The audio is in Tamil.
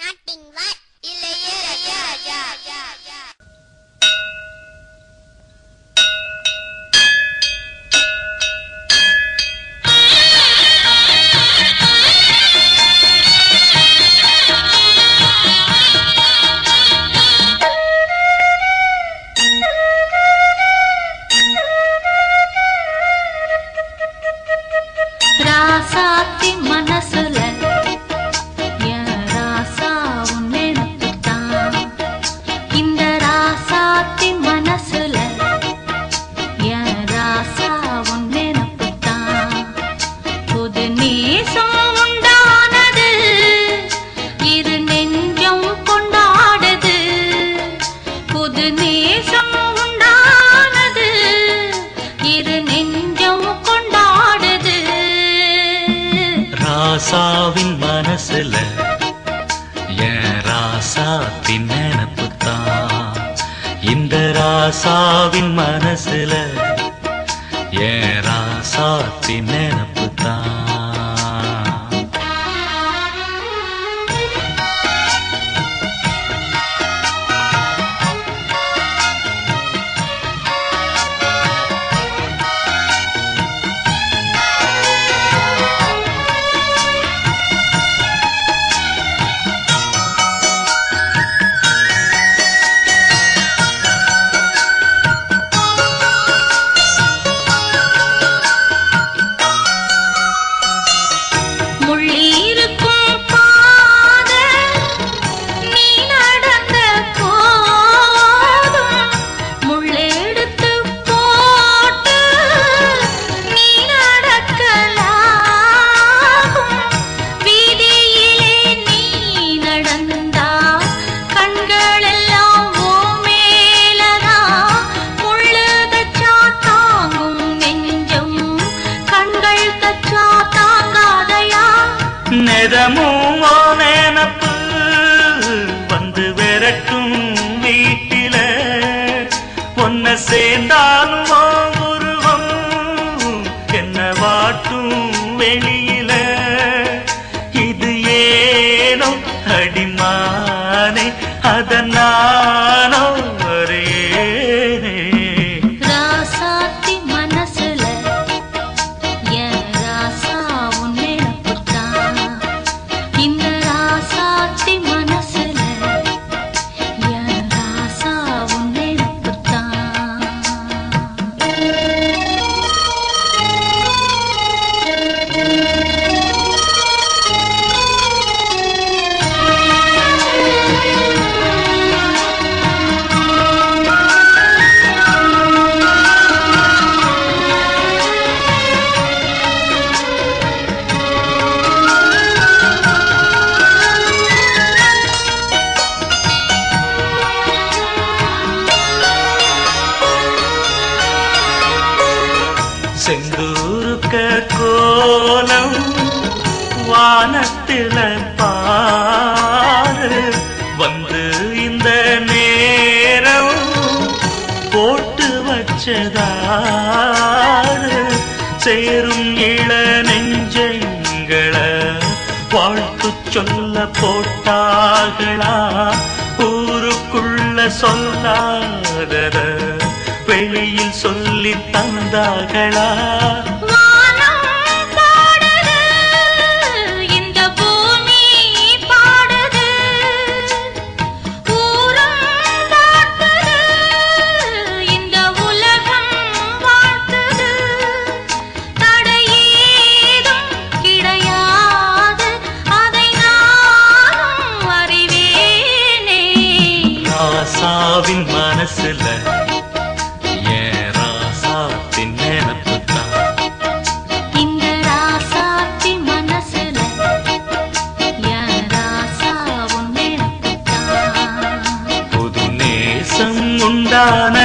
nothing but Ilaya, yeah, yeah, yeah, yeah. ராசாவின் மனசுல. என் ராசாத்தின் நினப்புத்தான். இந்த ராசாவின் மனசுல என் ராசாத்தின் நினப்புத்தான். நெதமும் நினப்பு வந்து விரட்டும் வீட்டில. ஒன்ன சேர்ந்தாலும் உருவம் என்ன வாட்டும் வெளியில. இது ஏனோ அடிமானை அதன் வானத்தில பாரு வந்து இந்த நேரம் போட்டு வச்சதாரு சேரும் இள நெஞ்சங்களை வாழ்த்து சொல்ல போட்டார்களா? ஊருக்குள்ள சொல்லாதத வெளியில் சொல்லி தந்தார்களா? ராசாவின் மனசுல ஏன் ராசாத்தின் நினப்புத்தான் இந்த ராசாத்தி மனசுல என் ராசா உன் நினைப்புத்தான். புது நேசம் உண்டானது